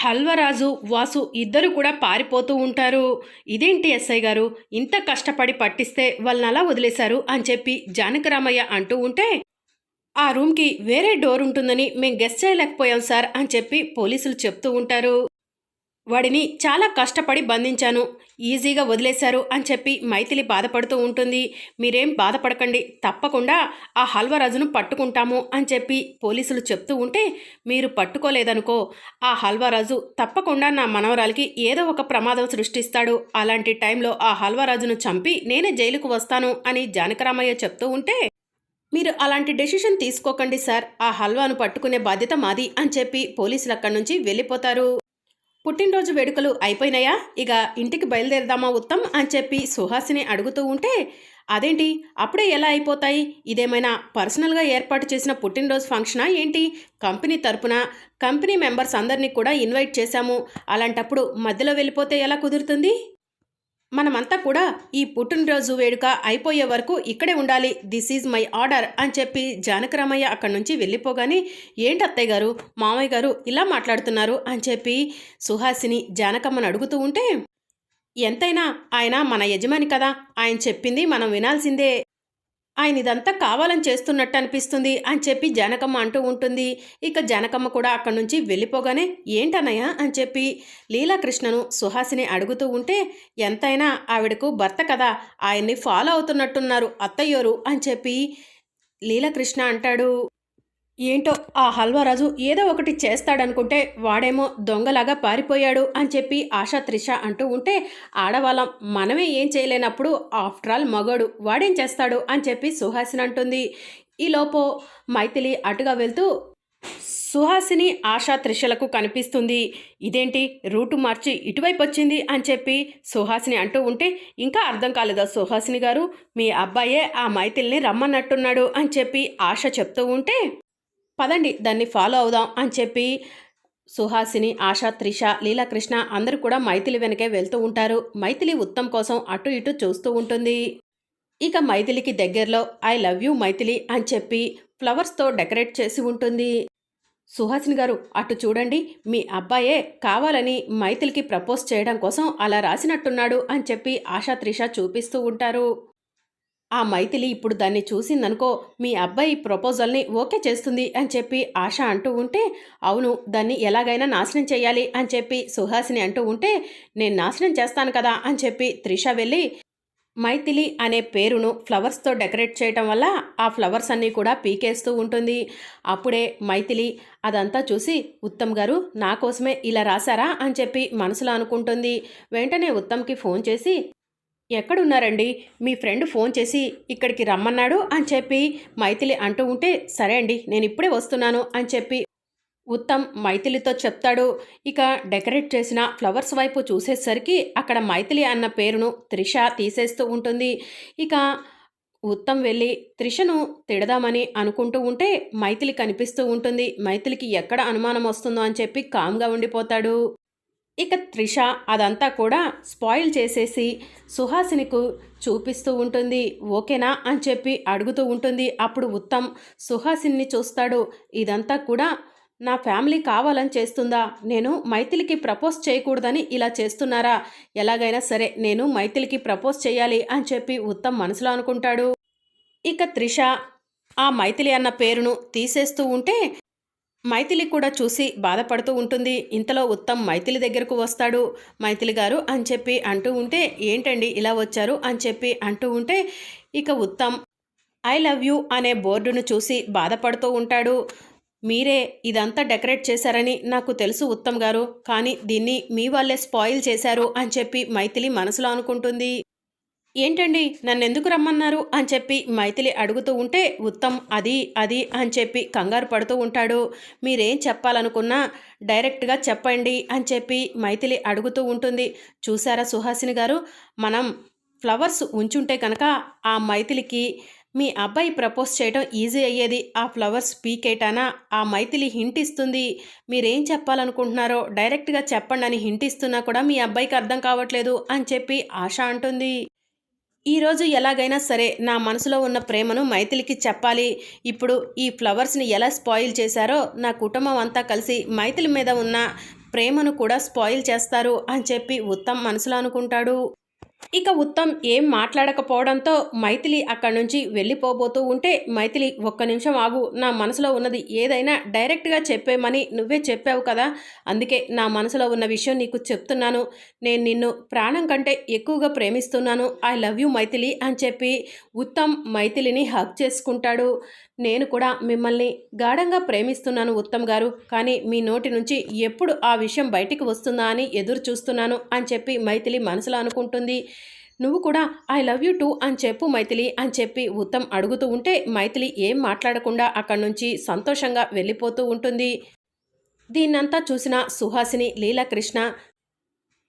హల్వరాజు వాసు ఇద్దరు కూడా పారిపోతూ ఉంటారు. ఇదేంటి ఎస్ఐ గారు? ఇంత కష్టపడి పట్టిస్తే వాళ్ళని అలా వదిలేశారు అని చెప్పి జానకరామయ్య అంటూ ఉంటే ఆ రూమ్కి వేరే డోర్ ఉంటుందని మేం గెస్ట్ చేయలేకపోయాం సార్ అని చెప్పి పోలీసులు చెప్తూ ఉంటారు. వాడిని చాలా కష్టపడి బంధించాను. ఈజీగా వదిలేశారు అని చెప్పి మైథిలి బాధపడుతూ ఉంటుంది. మీరేం బాధపడకండి. తప్పకుండా ఆ హల్వరాజును పట్టుకుంటాము అని చెప్పి పోలీసులు చెప్తూ ఉంటే మీరు పట్టుకోలేదనుకో ఆ హల్వరాజు తప్పకుండా నా మనవరాలికి ఏదో ఒక ప్రమాదం సృష్టిస్తాడు. అలాంటి టైంలో ఆ హల్వరాజును చంపి నేనే జైలుకు వస్తాను అని జానకరామయ్య చెప్తూ ఉంటే మీరు అలాంటి డెసిషన్ తీసుకోకండి సార్. ఆ హల్వాను పట్టుకునే బాధ్యత మాది అని చెప్పి పోలీసులు అక్కడి నుంచి వెళ్ళిపోతారు. పుట్టినరోజు వేడుకలు అయిపోయినాయా? ఇక ఇంటికి బయలుదేరదామా ఉత్తమ్ అని చెప్పి సుహాసిని అడుగుతూ ఉంటే అదేంటి? అప్పుడే ఎలా అయిపోతాయి? ఇదేమైనా పర్సనల్గా ఏర్పాటు చేసిన పుట్టినరోజు ఫంక్షనా ఏంటి? కంపెనీ తరపున కంపెనీ మెంబర్స్ అందరినీ కూడా ఇన్వైట్ చేశాము. అలాంటప్పుడు మధ్యలో వెళ్ళిపోతే ఎలా కుదురుతుంది? మనమంతా కూడా ఈ పుట్టినరోజు వేడుక అయిపోయే వరకు ఇక్కడే ఉండాలి. దిస్ ఈజ్ మై ఆర్డర్ అని చెప్పి జానకరామయ్య అక్కడి నుంచి వెళ్ళిపోగానే ఏంటి అత్తయ్య గారు? మామయ్య గారు ఇలా మాట్లాడుతున్నారు? అని చెప్పి సుహాసిని జానకమ్మను అడుగుతూ ఉంటే ఎంతైనా ఆయన మన యజమాని కదా. ఆయన చెప్పింది మనం వినాల్సిందే. ఆయన ఇదంతా కావాలని చేస్తున్నట్టు అనిపిస్తుంది అని చెప్పి జనకమ్మ అంటూ ఉంటుంది. ఇక జనకమ్మ కూడా అక్కడి నుంచి వెళ్ళిపోగానే ఏంటన్నయ్య? అని చెప్పి లీలాకృష్ణను సుహాసిని అడుగుతూ ఉంటే ఎంతైనా ఆవిడకు భర్త కదా ఆయన్ని ఫాలో అవుతున్నట్టున్నారు అత్తయ్యోరు అని చెప్పి లీలాకృష్ణ అంటాడు. ఏంటో ఆ హల్వారాజు ఏదో ఒకటి చేస్తాడనుకుంటే వాడేమో దొంగలాగా పారిపోయాడు అని చెప్పి ఆశా త్రిష అంటూ ఉంటే ఆడవాళ్ళం మనమే ఏం చేయలేనప్పుడు ఆఫ్టర్ ఆల్ మగోడు వాడేం చేస్తాడు అని చెప్పి సుహాసిని అంటుంది. ఈలోపు మైథిలి అటుగా వెళ్తూ సుహాసిని ఆశా త్రిషలకు కనిపిస్తుంది. ఇదేంటి? రూటు మార్చి ఇటువైపు వచ్చింది అని చెప్పి సుహాసిని అంటూ ఉంటే ఇంకా అర్థం కాలేదా సుహాసిని గారు? మీ అబ్బాయే ఆ మైథిల్ని రమ్మన్నట్టున్నాడు అని చెప్పి ఆశ చెప్తూ ఉంటే పదండి దాన్ని ఫాలో అవుదాం అని చెప్పి సుహాసిని ఆశా త్రిష లీలాకృష్ణ అందరూ కూడా మైథిలి వెనకే వెళ్తూ ఉంటారు. మైథిలి ఉత్తమ్ కోసం అటు ఇటు చూస్తూ ఉంటుంది. ఇక మైథిలికి దగ్గరలో ఐ లవ్ యూ మైథిలి అని చెప్పి ఫ్లవర్స్తో డెకరేట్ చేసి ఉంటుంది. సుహాసిని గారు అటు చూడండి మీ అబ్బాయే కావాలని మైథిలికి ప్రపోజ్ చేయడం కోసం అలా రాసినట్టున్నాడు అని చెప్పి ఆశా త్రిష చూపిస్తూ ఉంటారు. ఆ మైథిలి ఇప్పుడు దాన్ని చూసిందనుకో మీ అబ్బాయి ప్రపోజల్ని ఓకే చేస్తుంది అని చెప్పి ఆశ అంటూ ఉంటే అవును దాన్ని ఎలాగైనా నాశనం చేయాలి అని చెప్పి సుహాసిని అంటూ ఉంటే నేను నాశనం చేస్తాను కదా అని చెప్పి త్రిష వెళ్ళి మైథిలి అనే పేరును ఫ్లవర్స్తో డెకరేట్ చేయటం వల్ల ఆ ఫ్లవర్స్ అన్నీ కూడా పీకేస్తూ ఉంటుంది. అప్పుడే మైథిలి అదంతా చూసి ఉత్తమ్ గారు నా కోసమే ఇలా రాశారా? అని చెప్పి మనసులో అనుకుంటుంది. వెంటనే ఉత్తమ్కి ఫోన్ చేసి ఎక్కడున్నారండి? మీ ఫ్రెండ్ ఫోన్ చేసి ఇక్కడికి రమ్మన్నాడు అని చెప్పి మైథిలి అంటూ ఉంటే సరే అండి నేను ఇప్పుడే వస్తున్నాను అని చెప్పి ఉత్తమ్ మైథిలితో చెప్తాడు. ఇక డెకరేట్ చేసిన ఫ్లవర్స్ వైపు చూసేసరికి అక్కడ మైథిలి అన్న పేరును త్రిష తీసేస్తూ ఉంటుంది. ఇక ఉత్తమ్ వెళ్ళి త్రిషను తిడదామని అనుకుంటూ ఉంటే మైథిలి కనిపిస్తూ ఉంటుంది. మైథిలికి ఎక్కడ అనుమానం వస్తుందో అని చెప్పి కామ్గా ఉండిపోతాడు. ఇక త్రిష అదంతా కూడా స్పాయిల్ చేసేసి సుహాసినికు చూపిస్తూ ఉంటుంది. ఓకేనా? అని చెప్పి అడుగుతూ ఉంటుంది. అప్పుడు ఉత్తమ్ సుహాసిని చూస్తాడు. ఇదంతా కూడా నా ఫ్యామిలీ కావాలని చేస్తుందా? నేను మైథిలికి ప్రపోజ్ చేయకూడదని ఇలా చేస్తున్నారా? ఎలాగైనా సరే నేను మైథిలికి ప్రపోజ్ చేయాలి అని చెప్పి ఉత్తమ్ మనసులో అనుకుంటాడు. ఇక త్రిష ఆ మైథిలి అన్న పేరును తీసేస్తూ ఉంటే మైథిలి కూడా చూసి బాధపడుతూ ఉంటుంది. ఇంతలో ఉత్తమ్ మైథిలి దగ్గరకు వస్తాడు. మైథిలి గారు అని చెప్పి అంటూ ఉంటే ఏంటండి ఇలా వచ్చారు? అని చెప్పి అంటూ ఉంటే ఇక ఉత్తమ్ ఐ లవ్ యూ అనే బోర్డును చూసి బాధపడుతూ ఉంటాడు. మీరే ఇదంతా డెకరేట్ చేశారని నాకు తెలుసు ఉత్తమ్ గారు. కానీ దీన్ని మీ వాళ్ళే స్పాయిల్ చేశారు అని చెప్పి మైథిలి మనసులో అనుకుంటుంది. ఏంటండి? నన్ను ఎందుకు రమ్మన్నారు? అని చెప్పి మైథిలి అడుగుతూ ఉంటే ఉత్తమ్ అది అది అని చెప్పి కంగారు పడుతూ ఉంటాడు. మీరేం చెప్పాలనుకున్నా డైరెక్ట్గా చెప్పండి అని చెప్పి మైథిలి అడుగుతూ ఉంటుంది. చూసారా సుహాసిని గారు? మనం ఫ్లవర్స్ ఉంచుంటే కనుక ఆ మైథిలికి మీ అబ్బాయి ప్రపోజ్ చేయడం ఈజీ అయ్యేది. ఆ ఫ్లవర్స్ పీకేటానా? ఆ మైథిలి హింట్ ఇస్తుంది. మీరేం చెప్పాలనుకుంటున్నారో డైరెక్ట్గా చెప్పండి అని హింట్ ఇస్తున్నా కూడా మీ అబ్బాయికి అర్థం కావట్లేదు అని చెప్పి ఆశ అంటుంది. ఈరోజు ఎలాగైనా సరే నా మనసులో ఉన్న ప్రేమను మైథిలికి చెప్పాలి. ఇప్పుడు ఈ ఫ్లవర్స్ని ఎలా స్పాయిల్ చేశారో నా కుటుంబం అంతా కలిసి మైథిలి మీద ఉన్న ప్రేమను కూడా స్పాయిల్ చేస్తారు అని చెప్పి ఉత్తమ్ మనసులో అనుకుంటాడు. ఇక ఉత్తమ్ ఏం మాట్లాడకపోవడంతో మైథిలి అక్కడి నుంచి వెళ్ళిపోబోతూ ఉంటే మైథిలి ఒక్క నిమిషం ఆగు నా మనసులో ఉన్నది ఏదైనా డైరెక్ట్గా చెప్పేమని నువ్వే చెప్పావు కదా అందుకే నా మనసులో ఉన్న విషయం నీకు చెప్తున్నాను. నేను నిన్ను ప్రాణం కంటే ఎక్కువగా ప్రేమిస్తున్నాను ఐ లవ్ యూ మైథిలి అని చెప్పి ఉత్తమ్ మైథిలిని హక్ చేసుకుంటాడు. నేను కూడా మిమ్మల్ని గాఢంగా ప్రేమిస్తున్నాను ఉత్తమ్ గారు కానీ మీ నోటి నుంచి ఎప్పుడు ఆ విషయం బయటికి వస్తుందా అని ఎదురు చూస్తున్నాను అని చెప్పి మైథిలి మనసులో అనుకుంటుంది. నువ్వు కూడా ఐ లవ్ యూ టూ అని చెప్పు మైథిలి అని చెప్పి ఉత్తమ్ అడుగుతూ ఉంటే మైథిలి ఏం మాట్లాడకుండా అక్కడి నుంచి సంతోషంగా వెళ్ళిపోతూ ఉంటుంది. దీన్నంతా చూసిన సుహాసిని లీలాకృష్ణ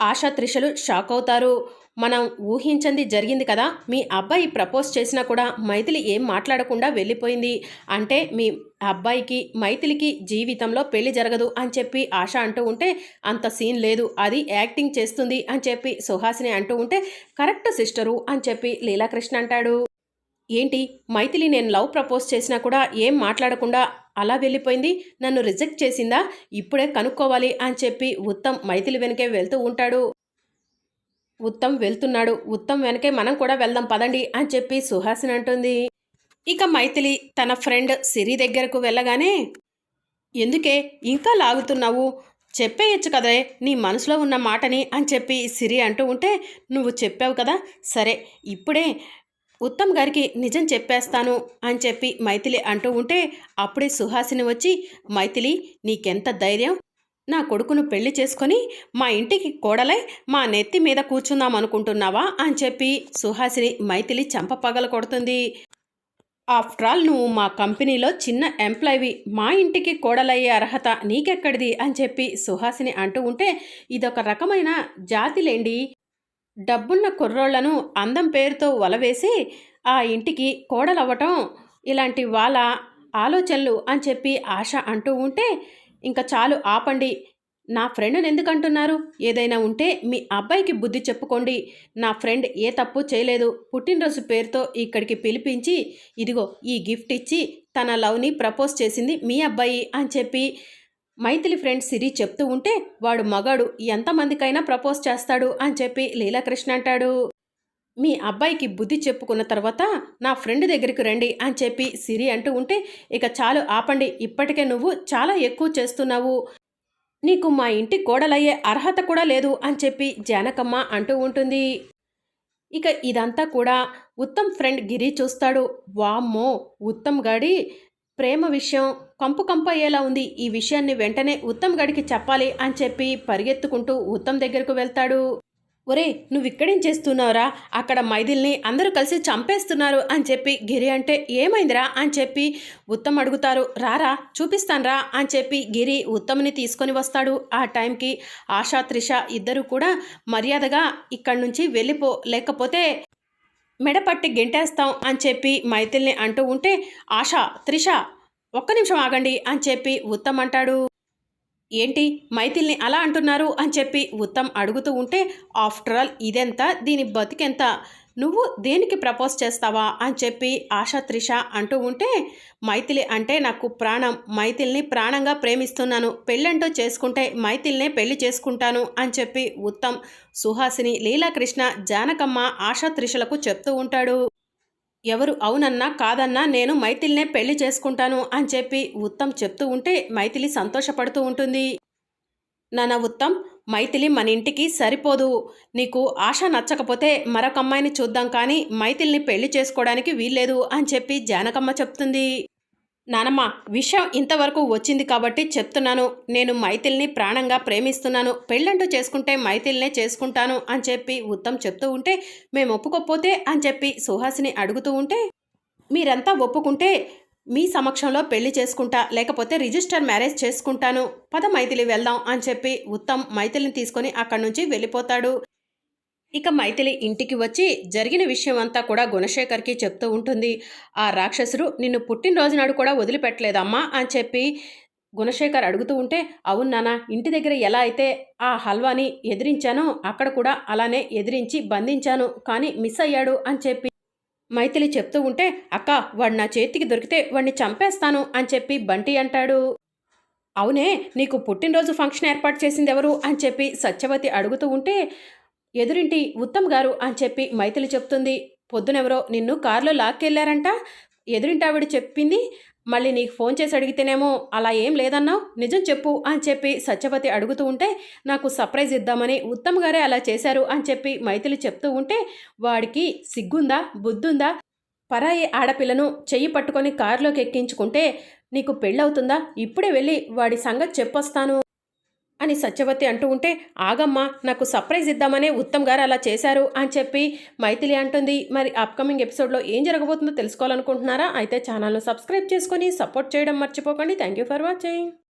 ఆశా త్రిషలు షాక్ అవుతారు. మనం ఊహించింది జరిగింది కదా మీ అబ్బాయి ప్రపోజ్ చేసినా కూడా మైథిలి ఏం మాట్లాడకుండా వెళ్ళిపోయింది. అంటే మీ అబ్బాయికి మైథిలికి జీవితంలో పెళ్ళి జరగదు అని చెప్పి ఆశ అంటూ ఉంటే అంత సీన్ లేదు. అది యాక్టింగ్ చేస్తుంది అని చెప్పి సుహాసిని అంటూ ఉంటే కరెక్ట్ సిస్టరు అని చెప్పి లీలాకృష్ణ అంటాడు. ఏంటి? మైథిలి నేను లవ్ ప్రపోజ్ చేసినా కూడా ఏం మాట్లాడకుండా అలా వెళ్ళిపోయింది? నన్ను రిజెక్ట్ చేసిందా? ఇప్పుడే కనుక్కోవాలి అని చెప్పి ఉత్తమ్ మైథిలి వెనకే వెళ్తూ ఉంటాడు. ఉత్తమ్ వెళ్తున్నాడు. ఉత్తమ్ వెనకే మనం కూడా వెళ్దాం పదండి అని చెప్పి సుహాసిని అంటుంది. ఇక మైథిలి తన ఫ్రెండ్ సిరి దగ్గరకు వెళ్ళగానే ఎందుకే? ఇంకా లాగుతున్నావు? చెప్పేయచ్చు కదే నీ మనసులో ఉన్న మాటని అని చెప్పి సిరి అంటూ ఉంటే నువ్వు చెప్పావు కదా సరే ఇప్పుడే ఉత్తమ్ గారికి నిజం చెప్పేస్తాను అని చెప్పి మైథిలి అంటూ ఉంటే అప్పుడే సుహాసిని వచ్చి మైథిలి నీకెంత ధైర్యం? నా కొడుకును పెళ్ళి చేసుకొని మా ఇంటికి కోడలై మా నెత్తి మీద కూర్చుందాం అనుకుంటున్నావా అని చెప్పి సుహాసిని మైథిలి చంప పగల కొడుతుంది. ఆఫ్టర్ ఆల్ నువ్వు మా కంపెనీలో చిన్న ఎంప్లాయీ మా ఇంటికి కోడలయ్యే అర్హత నీకెక్కడిది అని చెప్పి సుహాసిని అంటూ ఉంటే ఇదొక రకమైన జాతిలేండి డబ్బున్న కుర్రోళ్ళను అందం పేరుతో వలవేసి ఆ ఇంటికి కోడలవ్వటం ఇలాంటి వాళ్ళ ఆలోచనలు అని చెప్పి ఆశ అంటూ ఉంటే ఇంకా చాలు ఆపండి. నా ఫ్రెండ్ని ఎందుకంటున్నారు? ఏదైనా ఉంటే మీ అబ్బాయికి బుద్ధి చెప్పుకోండి. నా ఫ్రెండ్ ఏ తప్పు చేయలేదు. పుట్టినరోజు పేరుతో ఇక్కడికి పిలిపించి ఇదిగో ఈ గిఫ్ట్ ఇచ్చి తన లవ్ని ప్రపోజ్ చేసింది మీ అబ్బాయి అని చెప్పి మైథిలి ఫ్రెండ్ సిరి చెప్తూ ఉంటే వాడు మగాడు ఎంతమందికైనా ప్రపోజ్ చేస్తాడు అని చెప్పి లీలాకృష్ణ అంటాడు. మీ అబ్బాయికి బుద్ధి చెప్పుకున్న తర్వాత నా ఫ్రెండ్ దగ్గరికి రండి అని చెప్పి సిరి అంటూ ఉంటే ఇక చాలు ఆపండి ఇప్పటికే నువ్వు చాలా ఎక్కువ చేస్తున్నావు. నీకు మా ఇంటి కోడలయ్యే అర్హత కూడా లేదు అని చెప్పి జానకమ్మ అంటూ ఉంటుంది. ఇక ఇదంతా కూడా ఉత్తమ్ ఫ్రెండ్ గిరి చూస్తాడు. వామ్మో ఉత్తమ్ గాడి ప్రేమ విషయం కంపు కంపు అయ్యేలా ఉంది. ఈ విషయాన్ని వెంటనే ఉత్తమ్ గడికి చెప్పాలి అని చెప్పి పరిగెత్తుకుంటూ ఉత్తమ్ దగ్గరకు వెళ్తాడు. ఒరే నువ్వు ఇక్కడేం చేస్తున్నావురా? అక్కడ మైదిల్ని అందరూ కలిసి చంపేస్తున్నారు అని చెప్పి గిరి అంటే ఏమైందిరా అని చెప్పి ఉత్తమ్ అడుగుతారు. రారా చూపిస్తాన్రా అని చెప్పి గిరి ఉత్తమ్ని తీసుకొని వస్తాడు. ఆ టైంకి ఆశా త్రిష ఇద్దరు కూడా మర్యాదగా ఇక్కడి నుంచి వెళ్ళిపో లేకపోతే మెడపట్టి గెంటేస్తాం అని చెప్పి మైథిల్ని అంటూ ఉంటే ఆశ త్రిష ఒక్క నిమిషం ఆగండి అని చెప్పి ఉత్తమ్ అంటాడు. ఏంటి మైథిల్ని అలా అంటున్నారు అని చెప్పి ఉత్తమ్ అడుగుతూ ఉంటే ఆఫ్టర్ ఆల్ ఇదెంత? దీని బతికెంత? నువ్వు దేనికి ప్రపోజ్ చేస్తావా? అని చెప్పి ఆశా త్రిష అంటూ ఉంటే మైథిలి అంటే నాకు ప్రాణం. మైథిల్ని ప్రాణంగా ప్రేమిస్తున్నాను. పెళ్ళంటూ చేసుకుంటే మైథిల్నే పెళ్ళి చేసుకుంటాను. అని చెప్పి ఉత్తమ్ సుహాసిని లీలాకృష్ణ జానకమ్మ ఆశా త్రిషలకు చెప్తూ ఉంటాడు. ఎవరు అవునన్నా కాదన్నా నేను మైథిల్నే పెళ్ళి చేసుకుంటాను అని చెప్పి ఉత్తమ్ చెప్తూ ఉంటే మైథిలి సంతోషపడుతూ ఉంటుంది. నాన్న ఉత్తమ్ మైథిలి మన ఇంటికి సరిపోదు. నీకు ఆశ నచ్చకపోతే మరొక అమ్మాయిని చూద్దాం కానీ మైథిల్ని పెళ్ళి చేసుకోవడానికి వీల్లేదు అని చెప్పి జానకమ్మ చెప్తుంది. నానమ్మ విషయం ఇంతవరకు వచ్చింది కాబట్టి చెప్తున్నాను. నేను మైథిల్ని ప్రాణంగా ప్రేమిస్తున్నాను. పెళ్ళంటూ చేసుకుంటే మైథిల్నే చేసుకుంటాను అని చెప్పి ఉత్తమ్ చెప్తూ ఉంటే మేము ఒప్పుకోకపోతే అని చెప్పి సుహాసిని అడుగుతూ ఉంటే మీరంతా ఒప్పుకుంటే మీ సమక్షంలో పెళ్ళి చేసుకుంటా లేకపోతే రిజిస్టర్ మ్యారేజ్ చేసుకుంటాను. పద మైథిలి వెళ్దాం అని చెప్పి ఉత్తమ్ మైథిలిని తీసుకొని అక్కడి నుంచి వెళ్ళిపోతాడు. ఇక మైథిలి ఇంటికి వచ్చి జరిగిన విషయం అంతా కూడా గుణశేఖర్కి చెప్తూ ఉంటుంది. ఆ రాక్షసుడు నిన్ను పుట్టినరోజు నాడు కూడా వదిలిపెట్టలేదమ్మా అని చెప్పి గుణశేఖర్ అడుగుతూ ఉంటే అవును నాన్న ఇంటి దగ్గర ఎలా అయితే ఆ హల్వాని ఎదిరించానో అక్కడ కూడా అలానే ఎదిరించి బంధించాను కానీ మిస్ అయ్యాడు అని చెప్పి మైథిలి చెప్తూ ఉంటే అక్క వాడు నా చేతికి దొరికితే వాడిని చంపేస్తాను అని చెప్పి బంటి అంటాడు. అవునే నీకు పుట్టినరోజు ఫంక్షన్ ఏర్పాటు చేసింది ఎవరు అని చెప్పి సత్యవతి అడుగుతూ ఉంటే ఎదురింటి ఉత్తమ్ గారు అని చెప్పి మైథిలి చెప్తుంది. పొద్దునెవరో నిన్ను కారులో లాక్కెళ్ళారంట ఎదురింటి ఆవిడ చెప్పింది. మళ్ళీ నీకు ఫోన్ చేసి అడిగితేనేమో అలా ఏం లేదన్నావు. నిజం చెప్పు అని చెప్పి సత్యవతి అడుగుతూ ఉంటే నాకు సర్ప్రైజ్ ఇద్దామని ఉత్తమ్ గారే అలా చేశారు అని చెప్పి మైథిలి చెప్తూ ఉంటే వాడికి సిగ్గుందా? బుద్ధుందా? పరాయి ఆడపిల్లను చెయ్యి పట్టుకొని కారులోకి ఎక్కించుకుంటే నీకు పెళ్ళవుతుందా? ఇప్పుడే వెళ్ళి వాడి సంగతి చెప్పొస్తాను. అని సత్యవతి అంటూ ఉంటే ఆగమ్మా నాకు సర్ప్రైజ్ ఇద్దామనే ఉత్తమ్ గారు అలా చేశారు అని చెప్పి మైథిలి అంటుంది. మరి అప్కమింగ్ ఎపిసోడ్లో ఏం జరగబోతుందో తెలుసుకోవాలనుకుంటున్నారా? అయితే ఛానల్ను సబ్స్క్రైబ్ చేసుకొని సపోర్ట్ చేయడం మర్చిపోకండి. Thank you for watching